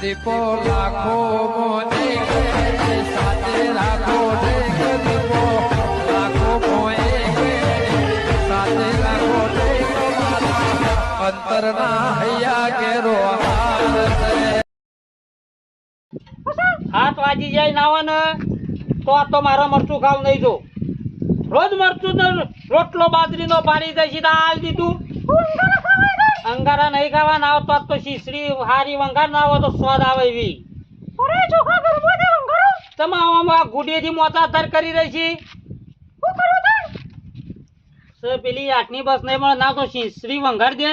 દીપો લાખો મોને સાથે રાખો દીપો. લાખો મોએ સાથે રાખો અંતરના હૈયા કેરો હાથ વાજી જાય નાવા તો આ તો મારા મરચું ખાવ નહીં જો. રોજ મરચું ને રોટલો બાજરીનો પાણી દઈ સીધા હાલ દીધું. અંગારા નહીં ખાવા ના આવતો તો શીશરી હારી વંગાર ના આવે તો સ્વાદ આવે એવી. તમે આવામાં ગુડીએથી મોતા તર કરી રહી છી? પેલી આઠની બસ નહીં મળે ના તો શીશરી વંગાર દે.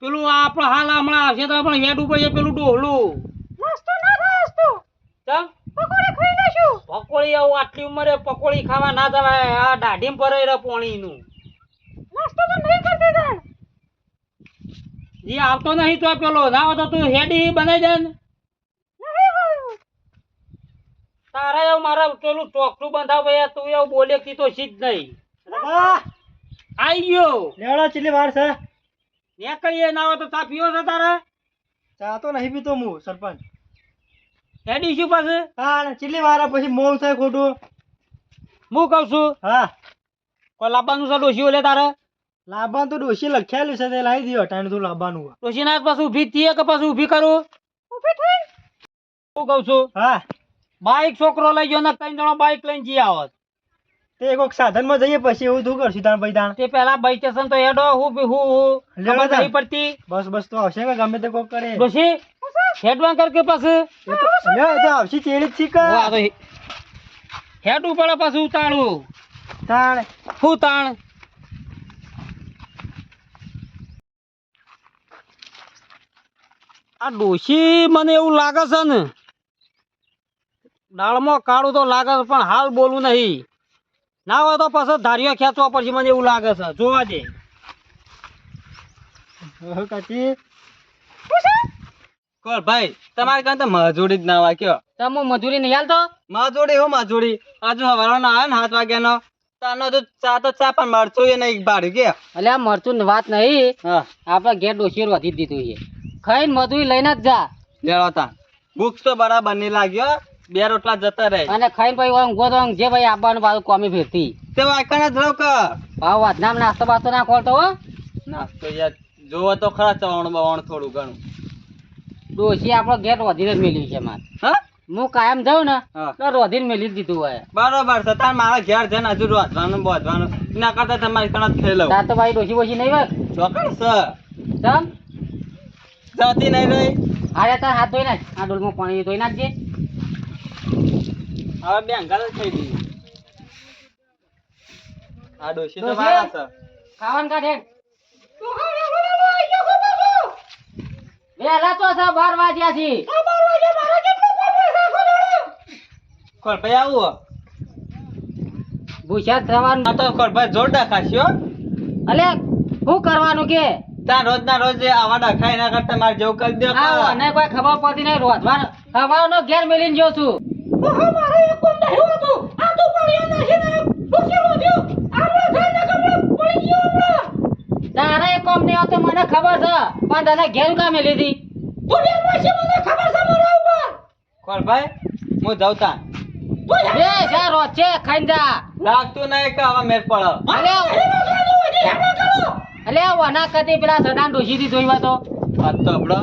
પેલું આ આપણો હાલ હમણાં આવશે તો આપણે હેડ ઉપર પેલું ડોહલું. ચમ? પકોડી આવું આટલી ઉંમરે પકોડી ખાવા ના જવાય આ દાઢી પર પોણી નું જી આવતો નહીં તો પેલો ના આવતો તું હેડી બનાવી દે ને. તારે એવું મારે પેલું ચોકડું બંધાવ ભાઈ તું એવું બોલે કી તો સીધ નહીં. આઈ ગયો. લેવડો ચીલી વાર છે. નીકળીએ ના આવે તો ચા પીવો છે તારે? ચા તો નહીં પીતો હું સરપંચ. હેડી શું પાસે હા ચીલી વાર પછી મોલ થાય ખોટું. હું કહું છું? હા. કોઈ લાવવાનું છે ડોશી ઓલે તારે? લાવવાનું તો ડોશી લખેલું છે તે લાવી દો ટાઈમ તું લાભાનું ડોશી ના પાછું ઊભી થઈએ કે પાછું ઊભી કરું? હું કઉ છું હા. બાઈક છોકરો લઈ ગયો ને ત્રણ જણો બાઈક લઈને જઈ આવત તે કોઈક સાધનમાં જઈએ પછી એવું તું કરશું તાણ પછી તાણ? તે પેલા બાઈક સ્ટેશન તો હેડો હું હું હું. લેવા નહીં પડતી. બસ બસ તો આવશે કે ગમે તે કોક કરે. ડોશી હેડવાન કર કે પાછું? તો આવશે જ છીક. હેડવું પડે પાછું ઉતાળું. તાણ. હું તાણ? આ ડોશી મને એવું લાગે છે ને દાળમાં કાળું તો લાગે છે પણ હાલ બોલવું નહીં. ના હોય તો પછી ધારીઓ ખેંચવા પછી મને એવું લાગે છે. જોવા દે. ઓહો, કોલ ભાઈ તમારે કાં તો મજૂરી જ ના વાગ્યો તમે મજૂરી નહીં હાલતો? મજૂરી હો મજૂરી. આજુ હવારનો આવ્યો ને સાત વાગ્યાનો. તાનો તો ચા તો ચા પણ મરચું એ નહીં ભાડ્યું કે. એટલે આ મરચું ની વાત નહીં. હા. આપણે ઘેર ડોશી વધી દીધું છે. ખાઈને મધુઈ લઈને જ જા. લેવાતા ભૂખ તો બરાબર નહીં લાગ્યો બે રોટલા જતા રહે. અને ખાઈને પછી ઊંઘો તો જે ભાઈ આવવાનું પાછું કોમી ફેરતી તે વાયકાને જ રહો કે. વાત નામ નાસ્તો બાસ્તો ના ખોલતો હો. નાસ્તો યાર જોવો તો ખરા ચવણ બવણ થોડું ઘણું. ડોશી આપણો ઘેર વધીને મેલી છે મારે. હા? હું કાયમ જાઉં ને તો રોધીને મેલી જ દીધું હોય. બરોબર છે તાર મારા ઘેર જઈને હજુ રોધવાનું બોધવાનું. ના કરતા તમારી કણક થઈ લઉં. તો ભાઈ ડોશી બોશી નહીં હોય. ચોકડ છે. જતી નહીં રહી. અરે તાર હાથ ધોઈ નાખ. આ ડોલમાં પાણી ધોઈ નાખજે. હવે બે અંગાલ થઈ ગઈ. આ ડોશી તો મારા છે. ખાવાનું કાઢે. વેલા તો છે બાર વાગ્યા છે. કોલ ભાઈ આવું ભૂસા થવાનું. તો કોલ ભાઈ જોરદાર ખાશ્યો અલે શું કરવાનું કે? ત્યાં રોજ ના રોજ આવા ડખાય એના કરતા મારે જેવું કરી દો આવો અને કોઈ ખબર પડતી નહીં રોધવાનું હવાનો ઘેર મેલીને જો છું. તારે એક કોમ નહીં આવતો મને ખબર છે પણ તને ઘેર કામે લીધી? કોણ ભાઈ હું જાઉં તા બે જા રોજ છે ખાઈ જા. લાગતું નહીં કે હવે મેર પડો. વના કદી પેલા સદાન ડોશી થી જોઈવા તો. આ તો આપડો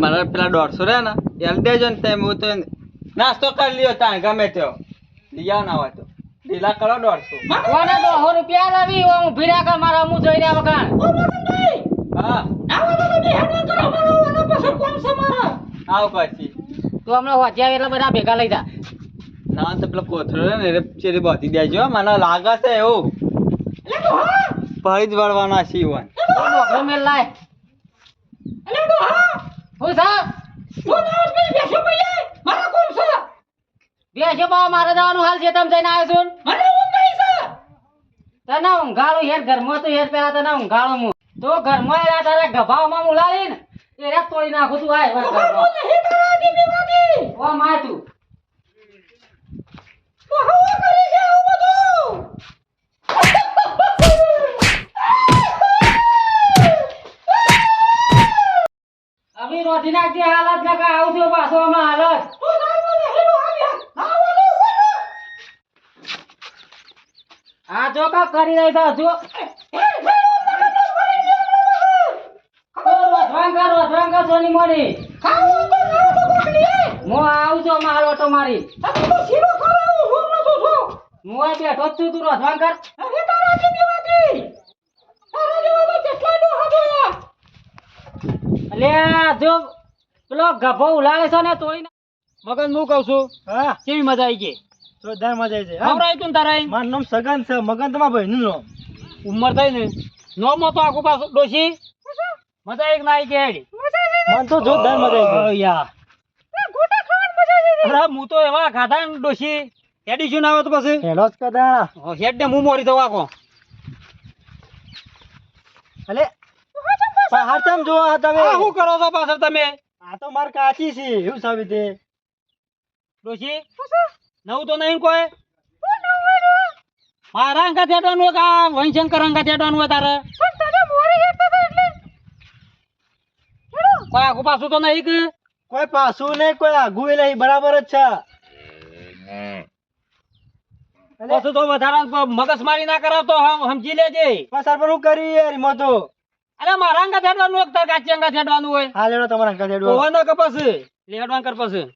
મારા પેલા દોઢસો રે ને એલ દેજો ને તેમ હું તો નાસ્તો કરી લ્યો ત્યાં ગમે તેઓ લઈ આવ ના હોય તો. લીલા કરો દોઢસો. કોને દોઢસો રૂપિયા લાવી હું ભીડા કર મારા હું જોઈને રહ્યા વગર હા. આવ પછી તું હમણાં વાંચ્યા એટલે બધા ભેગા લઈ જા. ના તો પેલો કોથળો ને ચેરી બાંધી દેજો મને લાગે છે એવું. ફરી જ વળવાના છે ઈવન નોકરો મેલ લાય હું સાહેબ બેસો બા મારે જવાનું હાલ છે તમ જઈને આવ્યો છું તને ઊંઘાળું હેર ઘરમાં તો હેર પેલા તને ઊંઘાળું હું તો ઘરમાં એના તારા ગભાવમાં મુલાવી ને એને તોડી નાખું તું આય વાત ઓ મા તું હવે શોધી હાલત ના કા આવજો પાછો હમણાં હાલત. આ જો કા કરી રહી તો જો રોધવાંગા રોધવાંગા સોની મોની આવું છું માલ ઓટો મારી. હું બેઠો જ છું તું રોધવાંગર અલ્યા, જો પેલો ગભો ઉલાડે છે ને તોય ના- મગન હું કઉ છું હા? કેવી મજા આવી ગઈ? જોરદાર મજા આવી છે હા? ખવડાવ્યું તું તારા મારું નામ સગન છે મગન તમારા ભાઈનું નામ. ઉંમર થઈ ને. નોમો તો આખું પાછું ડોશી. મજા આવી ના આવી ગઈ મન તો જોરદાર મજા આવી યાર અરે હું તો એવા ખાધા ને ડોશી. એડિશન ના આવે તો પછી? હેલો જ કદા હેડ ને હું મોરી દઉં આખો. અલે પહાડ જો તમે? શું કરો છો પાછળ તમે? આ તો માર કાચી છે એવું સાબિત છે? ડોશી નવું તો નહીં કોઈ? મારા અંગા થેડવાનું હોય કા વંશંકર અંગા થેડવાનું હોય તારે કોઈ આખું પાછું તો નહીં કે? કોઈ પાછું નહીં કોઈ આગું નહીં બરાબર જ છે. પાછું તો વધારે મગજ મારી ના કરાવતો સમજી લેજે. પર હું કરી યાર એમાં તો. અરે મારા અંગા થેડવાનું હોય કે તાર કાચી અંગા થેડવાનું હોય? હા લેડો તમારા અંકલ લેડો હોય ના કપાસ લેડવાનું કર પછી?